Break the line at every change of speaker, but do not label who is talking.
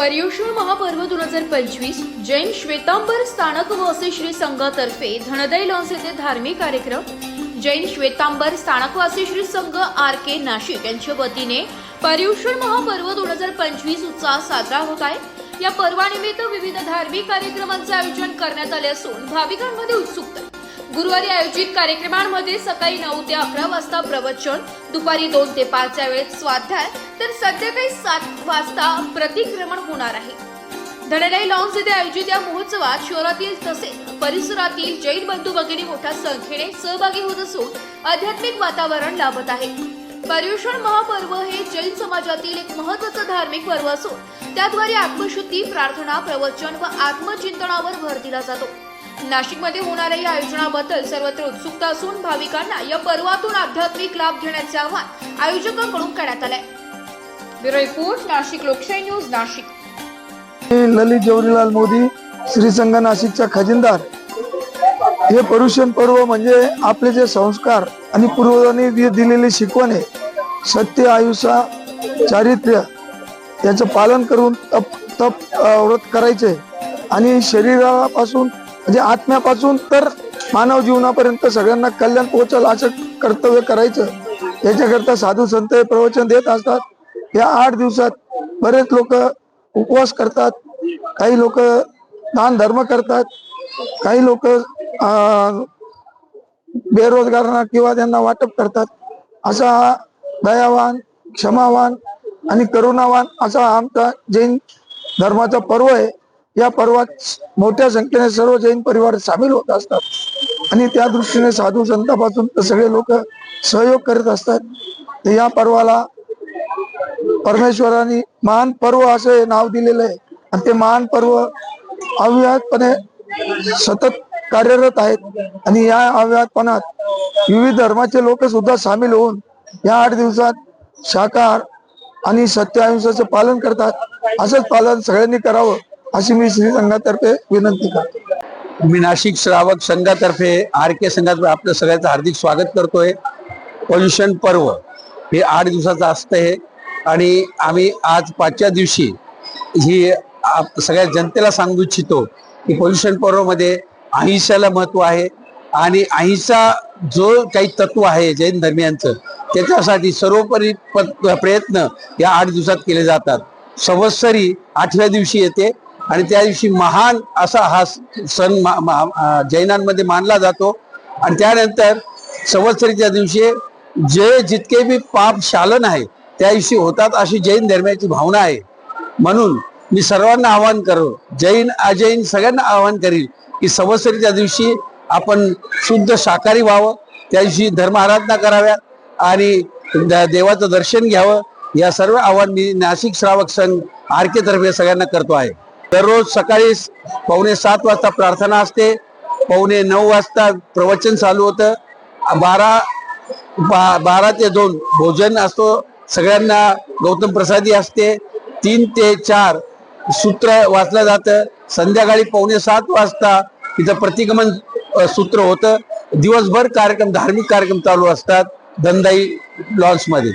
पर्युषण महापर्व दोन हजार पंचवीस जैन श्वेतांबर स्थानक व असे श्री संघातर्फे धनदय लॉन्स येथे धार्मिक कार्यक्रम जैन श्वेतांबर स्थानकवासी श्री संघ आर के नाशिक यांच्या वतीने पर्युषण महापर्व दोन हजार पंचवीस उत्साह साजरा होत आहे या पर्वानिमित्त विविध धार्मिक कार्यक्रमांचे आयोजन करण्यात आले असून भाविकांमध्ये उत्सुकता आहे. गुरुवारी आयोजित कार्यक्रमांमध्ये सकाळी नऊ ते अकरा वाजता प्रवचन दुपारी दोन ते पाच या वेळेत स्वाध्याय तर संध्याकाळी सात वाजता प्रतिक्रमण होणार आहे. धनराई लॉन्स येथे आयोजित या महोत्सवात शहरातील तसेच परिसरातील जैन बंधू भगिनी मोठ्या संख्येने सहभागी होत असून आध्यात्मिक वातावरण लाभत आहे. पर्युषण महापर्व हे जैन समाजातील एक महत्वाचं धार्मिक पर्व असून त्याद्वारे आत्मशुद्धी प्रार्थना प्रवचन व आत्मचिंतनावर भर दिला जातो. नाशिकमध्ये होणाऱ्या या आयोजनाबद्दल सर्वत्र उत्सुकता असून भाविकांना या पर्वातून आध्यात्मिक लाभ घेण्याचे आवाहन आयोजकांकडून करण्यात आलंय. Bureau report Nashik Lokshahi news Nashik.
Lalit Jawarilal Modi Shri Sangh नाशिकचा खजिनदार. हे परुषण पर्व म्हणजे आपले जे संस्कार आणि पूर्वजांनी दिलेली शिकवण आहे सत्य आयुष्या चारित्र्य याचं पालन करून तप तप व्रत करायचे आणि शरीरापासून म्हणजे आत्म्यापासून तर मानव जीवनापर्यंत सगळ्यांना कल्याण पोहोचल असं कर्तव्य करायचं. याच्याकरता साधू संत हे प्रवचन देत असतात. या आठ दिवसात बरेच लोक उपवास करतात. काही लोक दान धर्म करतात. काही लोक बेरोजगारांना किंवा त्यांना वाटप करतात. असा हा दयावान क्षमावान आणि करुणावान असा हा आमचा जैन धर्माचा पर्व आहे. या पर्वात मोठ्या संख्येने सर्व जैन परिवार सामील होत असतात. आणि त्या दृष्टीने साधू संतापासून तर सगळे लोक सहयोग करत असतात. या पर्वाला परमेश्वराने महान पर्व असं हे नाव दिलेलं आहे. आणि ते महान पर्व अव्याहतपणे सतत कार्यरत आहेत. आणि या अव्याहतपणात विविध धर्माचे लोक सुद्धा सामील होऊन या आठ दिवसात शाकाहार आणि सत्य पालन करतात. असंच पालन सगळ्यांनी करावं. अशी मी श्री संघातर्फे विनंती करतो.
मी नाशिक श्रावक संघातर्फे आर के संघातर्फे आपलं सगळ्यांचं हार्दिक स्वागत करतोय. पोल्युशन पर्व हे आठ दिवसाचं असतं हे आणि आम्ही आज पाचव्या दिवशी ही आप- सगळ्या जनतेला सांगू इच्छितो की पोल्युशन पर्वमध्ये अहिंसाला महत्त्व आहे. आणि अहिंसा जो काही तत्व आहे जैन धर्मियांचं त्याच्यासाठी सर्वोपरी प- प्रयत्न या आठ दिवसात केले जातात. संवत्सरी आठव्या दिवशी येते. आणि त्या दिवशी महान असा हा सण जैनांमध्ये मानला जातो. आणि त्यानंतर संवत्सरीच्या दिवशी जे जितके बी पाप शालन आहे त्या दिवशी होतात अशी जैन धर्माची भावना आहे. म्हणून मी सर्वांना आवाहन करो जैन अजैन सगळ्यांना आवाहन करील की संवत्सरीच्या दिवशी आपण शुद्ध शाकाहारी व्हावं त्या दिवशी धर्म आराधना कराव्या आणि द- देवाचं दर्शन घ्यावं. या सर्व आव्हान मी नाशिक श्रावक संघ आर के तर्फे सगळ्यांना करतो आहे. दररोज सकाळी पावणे सात वाजता प्रार्थना असते पावणे नऊ वाजता प्रवचन चालू होतं. बारा बा बारा ते दोन भोजन असतो सगळ्यांना गौतम प्रसादी असते. तीन ते चार सूत्र वाचलं जातं. संध्याकाळी पावणे सात वाजता तिथं प्रतिगमन सूत्र होतं. दिवसभर कार्यक्रम धार्मिक कार्यक्रम चालू असतात धंदाई लॉन्समध्ये.